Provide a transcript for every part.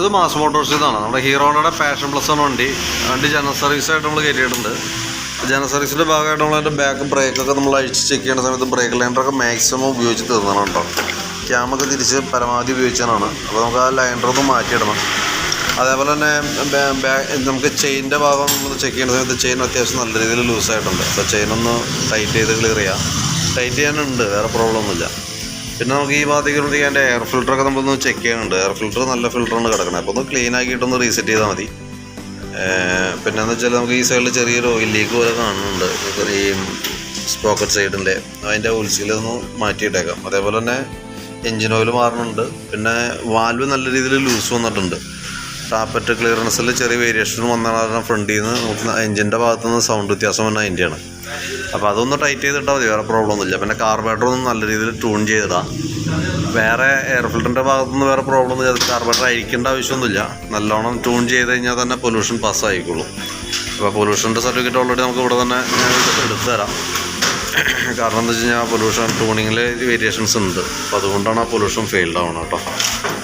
ഇത് mass Motors ഇതാണ്. നമ്മുടെ ഹീറോയുടെ പാഷൻ പ്ലസ് ആണ് വണ്ടി. വണ്ടി ജനറൽ സർവീസായിട്ട് നമ്മൾ കയറ്റിയിട്ടുണ്ട്. ജനറൽ സർവീസിന്റെ ഭാഗമായിട്ട് നമ്മൾ അതിന്റെ ബാക്ക് ബ്രേക്കൊക്കെ നമ്മൾ അഴിച്ച് ചെക്ക് ചെയ്യുന്ന സമയത്ത് ബ്രേക്ക് ലൈൻഡറൊക്കെ മാക്സിമം ഉപയോഗിച്ച് തീർന്നതാണ് കേട്ടോ. ക്യാമൊക്കെ തിരിച്ച് പരമാവധി ഉപയോഗിച്ചതാണ്. അപ്പോൾ നമുക്ക് ആ ലൈനർ ഒന്ന് മാറ്റിയിടണം. അതേപോലെ തന്നെ നമുക്ക് ചെയിന്റെ ഭാഗം നമ്മൾ ചെക്ക് ചെയ്യുന്ന സമയത്ത് ചെയിൻ അത്യാവശ്യം നല്ല രീതിയിൽ ലൂസായിട്ടുണ്ട് അപ്പോൾ ചെയിൻ ഒന്ന് ടൈറ്റ് ചെയ്ത് ക്ലിയർ ചെയ്യാം. ടൈറ്റ് ചെയ്യാനുണ്ട്. വേറെ പ്രോബ്ലം ഒന്നുമില്ല. പിന്നെ നമുക്ക് ഈ ഭാഗത്തേക്ക് വരുമ്പോഴത്തേക്ക് അതിന്റെ എയർ ഫിൽറ്ററൊക്കെ നമ്മളൊന്ന് ചെക്ക് ചെയ്യാനുണ്ട് എയർ ഫിൽറ്റർ നല്ല ഫിൽറ്ററാണ് കിടക്കുന്നത് അപ്പോൾ ഒന്ന് ക്ലീൻ ആക്കിയിട്ടൊന്ന് റീസെറ്റ് ചെയ്താൽ മതി. പിന്നെ എന്ന് വെച്ചാൽ നമുക്ക് ഈ സൈഡിൽ ചെറിയൊരു ഓയിൽ ലീക്ക് പോലെ കാണുന്നുണ്ട്. ഈ സ്പോക്കറ്റ് സൈഡിന്റെ അതിന്റെ ഉത്സീലൊന്ന് മാറ്റിയിട്ടേക്കാം. അതേപോലെ തന്നെ എഞ്ചിൻ ഓയിൽ മാറുന്നുണ്ട് പിന്നെ വാൽവ് നല്ല രീതിയിൽ ലൂസ് വന്നിട്ടുണ്ട്. ടാപ്പറ്റ് ക്ലിയറൻസിൽ ചെറിയ വേരിയേഷൻ വന്ന കാരണം ഫ്രണ്ടിൽ നിന്ന് നമുക്ക് എഞ്ചിന്റെ ഭാഗത്തുനിന്ന് സൗണ്ട് വ്യത്യാസം വന്ന അതിന്റെയാണ്. അപ്പോൾ അതൊന്ന് ടൈറ്റ് ചെയ്തിട്ടാൽ മതി വേറെ പ്രോബ്ലം ഒന്നുമില്ല. പിന്നെ കാർബേറ്റർ ഒന്ന് നല്ല രീതിയിൽ ട്യൂൺ ചെയ്തിടാം. വേറെ എയർ ഫിൽറ്ററിന്റെ ഭാഗത്തുനിന്ന് വേറെ പ്രോബ്ലം ഒന്നും ചെയ്ത് കാർബേറ്റർ അഴിക്കേണ്ട ആവശ്യമൊന്നുമില്ല. നല്ലോണം ട്യൂൺ ചെയ്ത് കഴിഞ്ഞാൽ തന്നെ പൊല്യൂഷൻ പാസ് ആയിക്കോളും. അപ്പോൾ പൊല്യൂഷന്റെ സർട്ടിഫിക്കറ്റ് ഓൾറെഡി നമുക്ക് ഇവിടെ തന്നെ എടുത്തു തരാം. കാരണം എന്താ വെച്ച് കഴിഞ്ഞാൽ പൊല്യൂഷൻ ട്യൂണിങ്ങിൽ വേരിയേഷൻസ് ഉണ്ട്. അപ്പോൾ അതുകൊണ്ടാണ് ആ പൊല്യൂഷൻ ഫെയിൽഡ് ആവണം കേട്ടോ.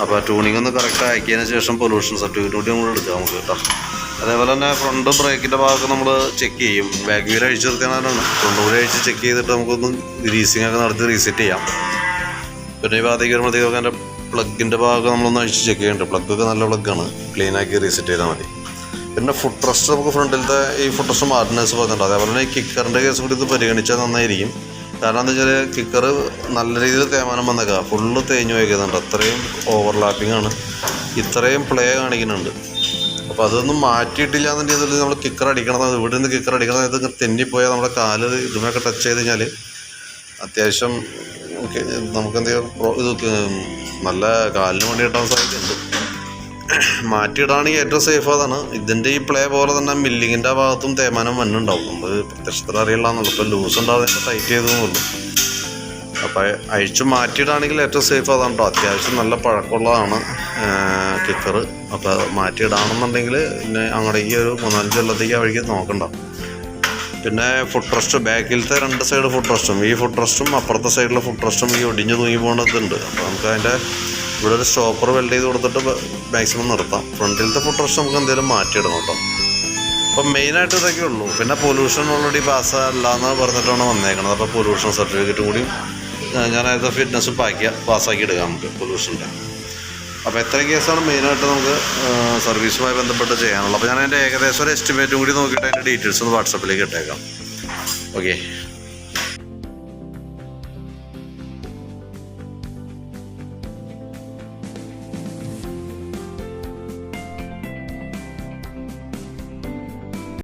അപ്പോൾ ട്യൂണിംഗ് ഒന്ന് കറക്റ്റ് ആക്കിയതിന് ശേഷം പൊല്യൂഷൻ സർട്ടിഫിക്കറ്റ് കൂടി നമ്മൾ എടുക്കാം നമുക്ക് കേട്ടോ. അതേപോലെ തന്നെ ഫ്രണ്ട് ബ്രേക്കിന്റെ ഭാഗമൊക്കെ നമ്മൾ ചെക്ക് ചെയ്യും. ബാക്ക് വീൽ അഴിച്ചു നിർത്താനാണ് ഫ്രണ്ട് വീൽ അഴിച്ച് ചെക്ക് ചെയ്തിട്ട് നമുക്കൊന്ന് ഗ്രീസിംഗ് ഒക്കെ നടത്തി റീസെറ്റ് ചെയ്യാം. പിന്നെ ഈ ഭാഗത്തേക്ക് വരുമ്പോഴത്തേക്കൊക്കെ അതിന്റെ പ്ലഗിന്റെ ഭാഗം നമ്മളൊന്ന് അഴിച്ച് ചെക്ക് ചെയ്യേണ്ടത് പ്ലഗൊക്കെ നല്ല പ്ലഗാണ് ക്ലീൻ ആക്കി റീസെറ്റ് ചെയ്താൽ മതി. പിന്നെ ഫുഡ് ട്രസ്റ്റ് നമുക്ക് ഫ്രണ്ടിലത്തെ ഈ ഫുഡ് ട്രസ്റ്റ് മാർട്ടിനേഴ്സ് പറഞ്ഞിട്ടുണ്ട് അതേപോലെ തന്നെ ഈ കിക്കറിന്റെ കേസ് കൂടി ഇത് പരിഗണിച്ചാൽ നന്നായിരിക്കും. കാരണം എന്താ വെച്ചാൽ കിക്കർ നല്ല രീതിയിൽ തേമാനം വന്നേക്കാം. ഫുള്ള് തേഞ്ഞു വയ്ക്കുന്നുണ്ട് അത്രയും ഓവർലാപ്പിംഗ് ആണ്. ഇത്രയും പ്ലേ കാണിക്കുന്നുണ്ട്. അപ്പോൾ അതൊന്നും മാറ്റിയിട്ടില്ല എന്നുണ്ടെങ്കിൽ നമ്മൾ കിക്കർ അടിക്കണം ഇവിടെ നിന്ന് കിക്കർ അടിക്കണം ഇത് തെന്നിപ്പോയാൽ നമ്മുടെ കാൽ ഇതുമൊക്കെ ടച്ച് ചെയ്ത് കഴിഞ്ഞാൽ അത്യാവശ്യം ഒക്കെ നമുക്ക് എന്ത് ചെയ്യാം ഇത് നല്ല കാലിന് വേണ്ടി കിട്ടാൻ സാധ്യതയുണ്ട്. മാറ്റിയിടാണെങ്കിൽ ഏറ്റവും സേഫ് അതാണ്. ഇതിന്റെ ഈ പ്ലേ പോലെ തന്നെ മില്ലിങ്ങിന്റെ ഭാഗത്തും തേമാനം മണ്ണുണ്ടാവും നമ്മൾ പ്രത്യക്ഷത്തിൽ അറിയില്ല എന്നുള്ളൂ. ഇപ്പോൾ ലൂസ് ഉണ്ടാവുന്ന ടൈറ്റ് ചെയ്തതെന്നുള്ളൂ അഴിച്ചു മാറ്റിയിടാണെങ്കിൽ ഏറ്റവും സേഫ് അതാണ്? കേട്ടോ അത്യാവശ്യം നല്ല പഴക്കമുള്ളതാണ് കിക്കർ അപ്പോൾ മാറ്റിയിടാണെന്നുണ്ടെങ്കിൽ പിന്നെ അങ്ങോട്ട് ഈ ഒരു മൂന്നാലഞ്ച് കൊല്ലത്തേക്ക് വഴിക്ക് നോക്കണ്ട. പിന്നെ ഫുഡ് റെസ്റ്റ് ബാക്കിലത്തെ രണ്ട് സൈഡ് ഫുഡ് റെസ്റ്റും ഈ ഫുഡ് റെസ്റ്റും അപ്പുറത്തെ സൈഡിലെ ഫുഡ് റെസ്റ്റും ഈ ഒടിഞ്ഞു തൂങ്ങി പോകേണ്ടതുണ്ട് അപ്പോൾ നമുക്ക് അതിന്റെ ഇവിടെ ഒരു സ്റ്റോപ്പർ വെൽഡ് ചെയ്ത് കൊടുത്തിട്ട് മാക്സിമം നിർത്താം. ഫ്രണ്ടിലത്തെ ഫുഡ് റെസ്റ്റ് നമുക്ക് എന്തെങ്കിലും മാറ്റിയിടണം കേട്ടോ. അപ്പം മെയിനായിട്ട് ഇതൊക്കെ ഉള്ളൂ. പിന്നെ പൊല്യൂഷൻ ഓൾറെഡി പാസ് അല്ല എന്ന് പറഞ്ഞിട്ടാണ് വന്നേക്കുന്നത് അപ്പോൾ പൊല്യൂഷൻ സർട്ടിഫിക്കറ്റ് കൂടി ഞാൻ അതിന്റെ ഫിറ്റ്നസ് പാക്കി പാസ്സാക്കി എടുക്കാം നമുക്ക്. പൊല്യൂഷന്റെ അപ്പോൾ എത്ര കേസാണ് മെയിനായിട്ട് നമുക്ക് സർവീസുമായി ബന്ധപ്പെട്ട് ചെയ്യാനുള്ളത്. അപ്പോൾ ഞാൻ അതിന്റെ ഏകദേശം ഒരു എസ്റ്റിമേറ്റും കൂടി നോക്കിയിട്ട് അതിന്റെ ഡീറ്റെയിൽസ് ഒന്ന് വാട്സപ്പിലേക്ക് ഇട്ടേക്കാം. ഓക്കെ